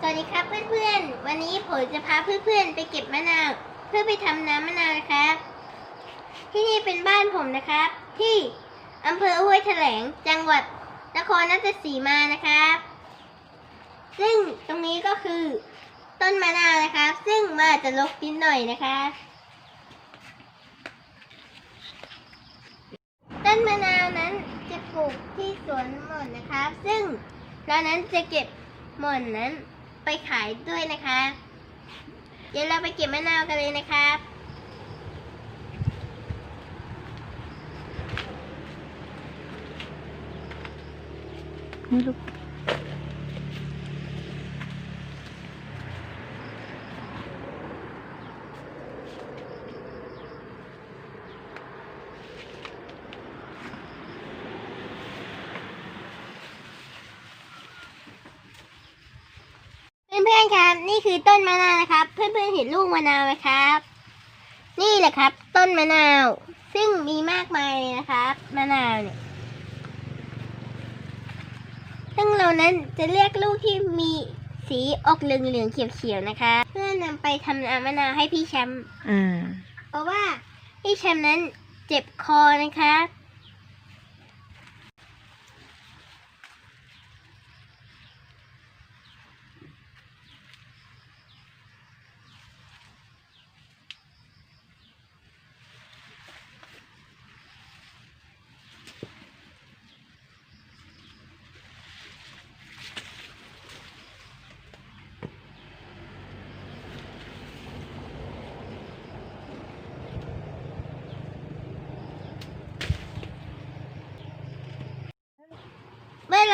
สวัสดีครับเพื่อนๆ วันนี้ผมจะพาเพื่อนๆ ไปเก็บมะนาวเพื่อไปทำน้ำมะนาวนะครับ ที่นี่เป็นบ้านผมนะครับ ที่อำเภอห้วยแถลงจังหวัดนครราชสีมานะครับ ซึ่งตรงนี้ก็คือต้นมะนาวนะครับ ซึ่งมันอาจจะรกนิดหน่อยนะครับต้นมะนาวนั้นจะปลูกที่สวนหม่อนนะครับ ซึ่งเรานั้นจะเก็บหม่อนนั้น ไปขายด้วยนะคะ เดี๋ยวเราไปเก็บมะนาวกันเลยนะครับนี่ลูก เพื่อ นๆครับนี่คือต้นมะนาวนะครับ เพื่อนๆเห็นลูกมะนาวไหมครับ นี่แหละครับ ต้นมะนาว ซึ่งมีมากมายเลยนะครับมะนาวเนี่ยซึ่งเรานั้นจะเรียกลูกที่มีสีออกเหลืองๆเขียวๆนะคะ เพื่อนำไปทำน้ำมะนาวให้พี่แชมป์อ่าเพราะว่าพี่แชมป์นั้นเจ็บคอนะคะ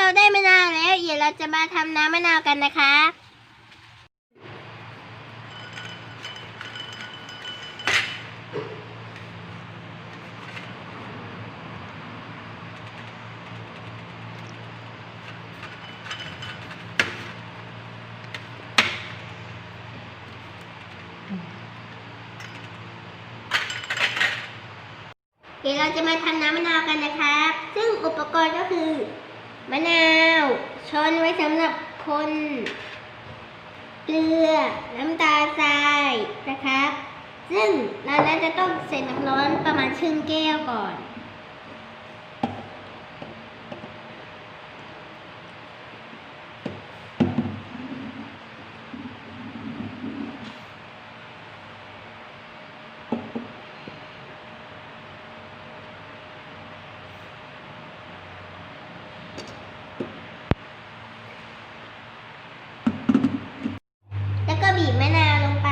เราได้มะนาวแล้ว เดี๋ยวเราจะมาทำน้ำมะนาวกันนะคะ เดี๋ยวเราจะมาทำน้ำมะนาวกันนะครับ ซึ่งอุปกรณ์ก็คือ มะนาวช้อนไว้สำหรับคน เกลือ น้ำตาลทรายนะครับ ซึ่งเราน่าจะต้องใส่น้ำร้อนประมาณครึ่งแก้วก่อน แล้วก็บีบมะนาวลงไป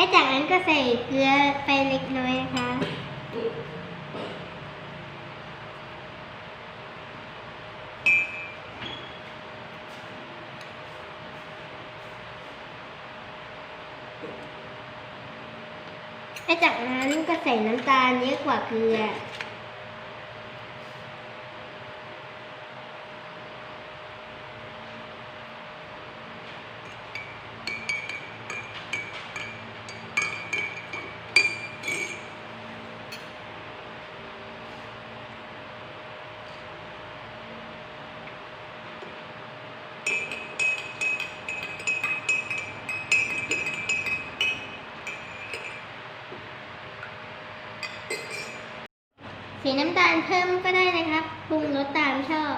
และจากนั้นก็ใส่เกลือไปเล็กน้อยนะคะและจากนั้นก็ใส่น้ำตาลเยอะกว่าเกลือ สีน้ำตาลเพิ่มก็ได้นะครับปรุงรสตามชอบ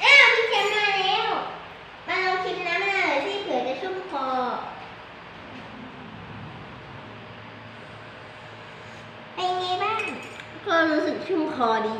เอ้าพี่แชมป์มาแล้ว มาลองชิมน้ำมะนาวหน่อยสิเผื่อจะชุ่มคอ เป็นไงบ้าง ก็รู้สึกชุ่มคอดี